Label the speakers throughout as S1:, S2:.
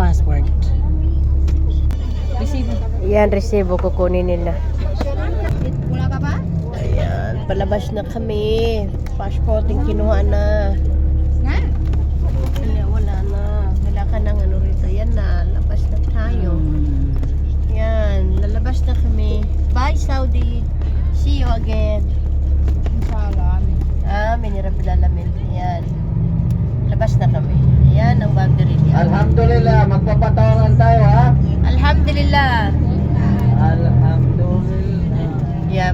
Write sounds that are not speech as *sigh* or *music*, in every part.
S1: password. Resibo. Yan, resibo kukunin nila.
S2: Wala ka ba?
S1: Ayan, palabas na kami. Passport Passporting kinuha na.
S2: Na?
S1: Wala, wala na. Wala ka nang ano rito. Yan na, labas na tayo. Yan, lalabas na kami. Bye, Saudi. See you again.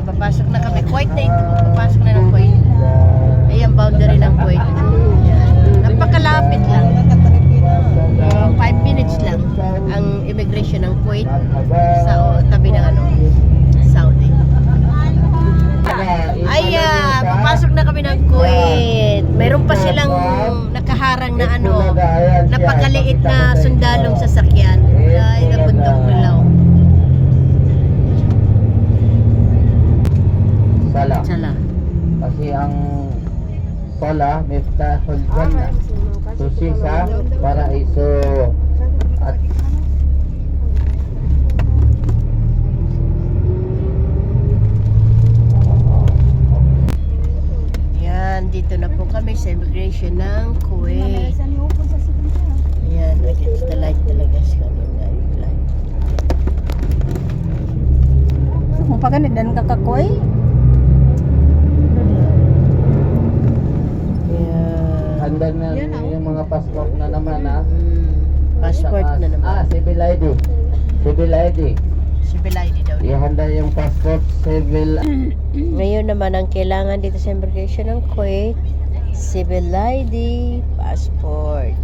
S1: Papasok na kami. Kuwait na ito. Papasok na ng Kuwait. Ayan, boundary ng Kuwait. Napakalapit lang. 5 minutes lang ang immigration ng Kuwait sa tabi ng ano, Saudi. Ay, ah, papasok na kami ng Kuwait. Meron pa silang nakaharang na ano, napakaliit na sundalong sasakyan. Ay,
S3: Sala.
S1: Sala.
S3: Kasi ang sala, miftahul jannah. Susi sa paraiso. At
S1: Yan, dito na po kami sa immigration ng Kuwait. Ayan, against the light talaga siya. Light.
S2: Kung pa ganit dan kakakoy,
S3: Handa na yung mga passport na naman ha.
S1: Mm, passport na naman.
S3: Ah, civil ID. Civil ID.
S1: Civil ID daw.
S3: Ihanda yung passport, civil *clears throat*
S1: Ngayon naman ang kailangan dito sa immigration ng Kuwait, civil ID, passport.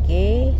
S1: Okay?